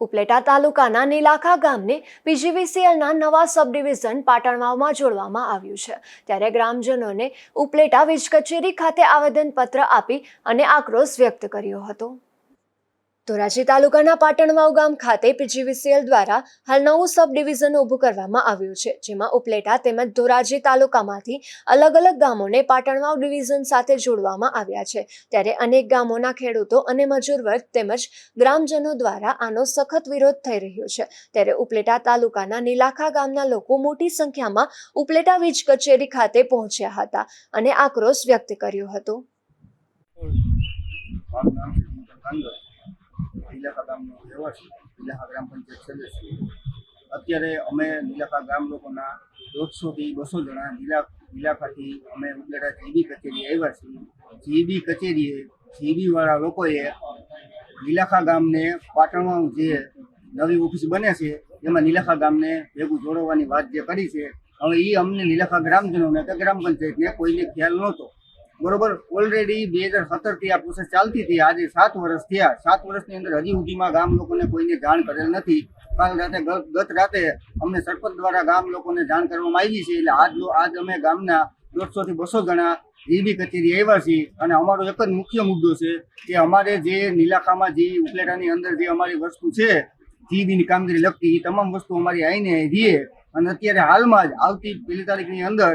ઉપલેટા તાલુકાના નીલાખા ગામને પીજીવીસીએલના નવા સબ ડિવિઝન પાટણવાવમાં જોડવામાં આવ્યું છે. ત્યારે ગ્રામજનોને ઉપલેટા વીજ કચેરી ખાતે આવેદનપત્ર આપી અને આક્રોશ વ્યક્ત કર્યો હતો. ધોરાજી તાલુકાના પાટણવાવ ગામ ખાતે પીજીવીસીએલ દ્વારા હાલ નવું સબ ડિવિઝન ઊભું કરવામાં આવ્યું છે, જેમાં ઉપલેટા તેમજ ધોરાજી તાલુકામાંથી અલગ અલગ ગામોને પાટણવાવ ડિવિઝન સાથે જોડવામાં આવ્યા છે. ત્યારે અનેક ગામોના ખેડૂતો અને મજૂર વર્ગ તેમજ ગ્રામજનો દ્વારા આનો સખત વિરોધ થઈ રહ્યો છે. ત્યારે ઉપલેટા તાલુકાના નીલાખા ગામના લોકો મોટી સંખ્યામાં ઉપલેટા વીજ કચેરી ખાતે પહોંચ્યા હતા અને આક્રોશ વ્યક્ત કર્યો હતો. નીલાખા ગામનો રહેવાસી નીલાખા ગ્રામ પંચાયત સદસ્ય. અત્યારે અમે નીલાખા ગામ લોકોના દોઢસોથી બસો જણા નીલા નીલાખાથી અમે ઉપલેટા જીબી કચેરી આવ્યા છીએ. જીબી કચેરીએ, જીબીવાળા લોકોએ નીલાખા ગામને પાટણમાં જે નવી ઓફિસ બને છે, એમાં નીલાખા ગામને ભેગું જોડવાની વાત જે કરી છે, હવે એ અમને નીલાખા ગ્રામજનોને કે ગ્રામ પંચાયતને કોઈને ખ્યાલ નહોતો. બરોબર ઓલરેડી બે હજાર સત્તરથી આ પ્રોસેસ ચાલતી હતી. આજે સાત વર્ષ થયા. સાત વર્ષની અંદર હજી સુધીમાં ગામ લોકોને કોઈને જાણ કરેલ નથી. કાલ રાતે ગત રાતે અમને સરપંચ દ્વારા ગામ લોકોને જાણ કરવામાં આવી છે. એટલે આજ આજ અમે ગામના દોઢસો થી બસો જણા જીબી કચેરી આવ્યા છીએ. અને અમારો એક જ મુખ્ય મુદ્દો છે કે અમારે જે નીલાખામાં જે ઉપલેટાની અંદર જે અમારી વસ્તુ છે, જીબીની કામગીરી લગતી, એ તમામ વસ્તુ અમારી આવીને રહીએ અને અત્યારે હાલમાં જ આવતી પહેલી તારીખની અંદર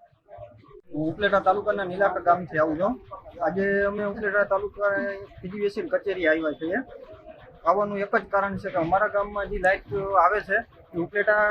હું ઉપલેટા તાલુકાના નીલાકા ગામથી આવું છું. આજે અમે ઉપલેટા તાલુકા પીજીવીએસએલ કચેરી આવ્યા છીએ. આવવાનું એક જ કારણ છે કે અમારા ગામમાં જે લાઇટ આવે છે, એ ઉપલેટા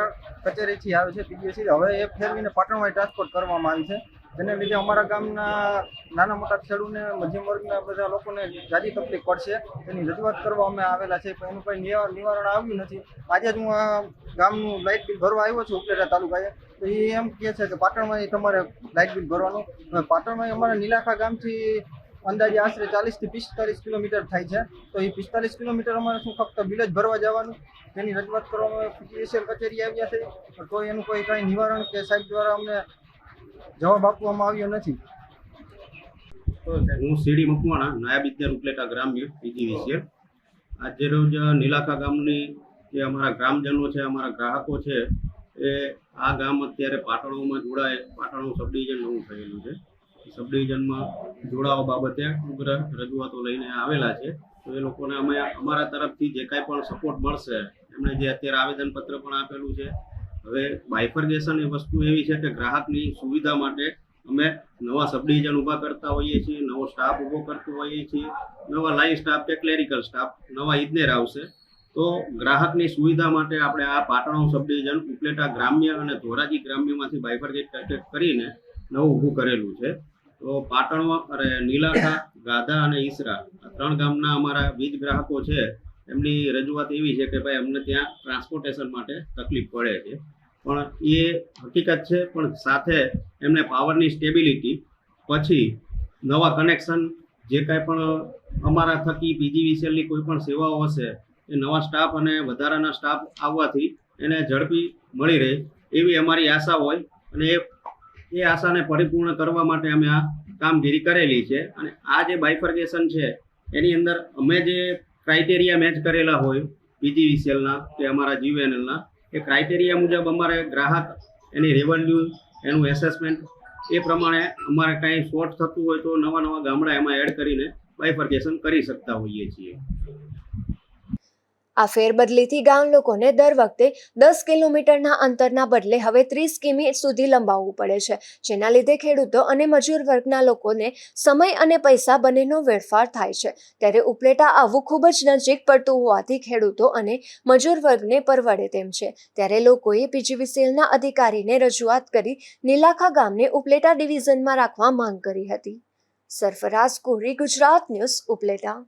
કચેરીથી આવે છે પીજીવીએસએલ હવે એ ફેરવીને પાટણમાં ટ્રાન્સપોર્ટ કરવામાં આવી છે. જેને લીધે અમારા ગામના નાના મોટા ખેડૂતને મધ્યમ વર્ગના બધા લોકોને જાજી તકલીફ પડશે. તેની રજૂઆત કરવા અમે આવેલા છે, પણ એનું કંઈ નિવા- નિવારણ આવ્યું નથી. આજે જ હું આ ગામનું લાઇટ બિલ ભરવા આવ્યો છું, ઉપલેટા તાલુકાએ. તો એ એમ કહે છે કે પાટણમાં તમારે લાઇટ બિલ ભરવાનું. પાટણમાં અમારા નીલાખા ગામથી અંદાજે આશરે ચાલીસથી પિસ્તાલીસ કિલોમીટર થાય છે. તો એ પિસ્તાલીસ કિલોમીટર અમારે શું ફક્ત બિલ જ ભરવા જવાનું? તેની રજૂઆત કરવામાં પીજીએસએલ કચેરી આવ્યા છે. તો એનું કોઈ કાંઈ નિવારણ કે સાહેબ દ્વારા અમને જવાબ આપવામાં આવ્યો નથી. હું સીડી મકવાણા, નાયબ ઇજનેર ઉપલેટા ગ્રામ્ય પીજીવીસીએલ આજે રોજ નીલાખા ગામની જે અમારા ગ્રામજનો છે, અમારા ગ્રાહકો છે, એ આ ગામ અત્યારે પાટણોમાં જોડાય પાટણો સબ ડિવિઝન નવું થયેલું છે. સબ ડિવિઝનમાં જોડાવા બાબતે ઉગ્ર રજૂઆતો લઈને આવેલા છે. તો એ લોકોને અમે અમારા તરફથી જે કાંઈ પણ સપોર્ટ મળશે એમણે જે અત્યારે આવેદનપત્ર પણ આપેલું છે હવે બાયફર્ગેશન એ વસ્તુ એવી છે કે ગ્રાહકની સુવિધા માટે અમે નવા સબ ડિવિઝન ઊભા કરતા હોઈએ છીએ, નવો સ્ટાફ ઊભો કરતો હોઈએ છીએ, નવા લાઈન સ્ટાફ કે ક્લેરિકલ સ્ટાફ નવા ઇજનેર આવશે. તો ગ્રાહકની સુવિધા માટે આપણે આ પાટણો સબ ડિવિઝન ઉપલેટા ગ્રામ્ય અને ધોરાજી ગ્રામ્યમાંથી બાયફર્ગેટ કરીને નવું ઊભું કરેલું છે. તો પાટણમાં, અરે, નીલાઠા, ગાધા અને ઈસરા આ ત્રણ ગામના અમારા વીજ ગ્રાહકો છે. એમની રજૂઆત એવી છે કે ભાઈ અમને ત્યાં ટ્રાન્સપોર્ટેશન માટે તકલીફ પડે છે. પણ એ હકીકત છે, પણ સાથે એમને પાવરની સ્ટેબિલિટી પછી નવા કનેક્શન જે કાંઈ પણ અમારા થકી પીજીવીસીએલની કોઈ પણ સેવાઓ હશે, એ નવા સ્ટાફ અને વધારાના સ્ટાફ આવવાથી એને ઝડપી મળી રહે, એવી અમારી આશા હોય. અને એ એ આશાને પરિપૂર્ણ કરવા માટે અમે આ કામગીરી કરેલી છે. અને આ જે બાયફર્ગેશન છે, એની અંદર અમે જે ક્રાઇટેરિયા મેચ કરેલા હોય પીજીવીસીએલના કે અમારા જીવીએનએલના એ ક્રાઇટેરિયા મુજબ અમારે ગ્રાહક એની રેવન્યુ એનું એસેસમેન્ટ એ પ્રમાણે અમારે કાંઈ શોર્ટ થતું હોય તો નવા નવા ગામડા એમાં એડ કરીને બાયફર્કેશન કરી શકતા હોઈએ છીએ. આ ફેરબદલીથી ગામ લોકોને દર વખતે દસ કિલોમીટરના અંતરના બદલે હવે ત્રીસ કિમી સુધી લંબાવવું પડે છે, જેના લીધે ખેડૂતો અને મજૂર વર્ગના લોકોને સમય અને પૈસા બંનેનો વેડફાર થાય છે. ત્યારે ઉપલેટા આવવું ખૂબ જ નજીક પડતું હોવાથી ખેડૂતો અને મજૂર વર્ગને પરવડે તેમ છે. ત્યારે લોકોએ પીજીવીસીએલના અધિકારીને રજૂઆત કરી નીલાખા ગામને ઉપલેટા ડિવિઝનમાં રાખવા માંગ કરી હતી. સરફરાઝ કોહરી ગુજરાત ન્યૂઝ, ઉપલેટા.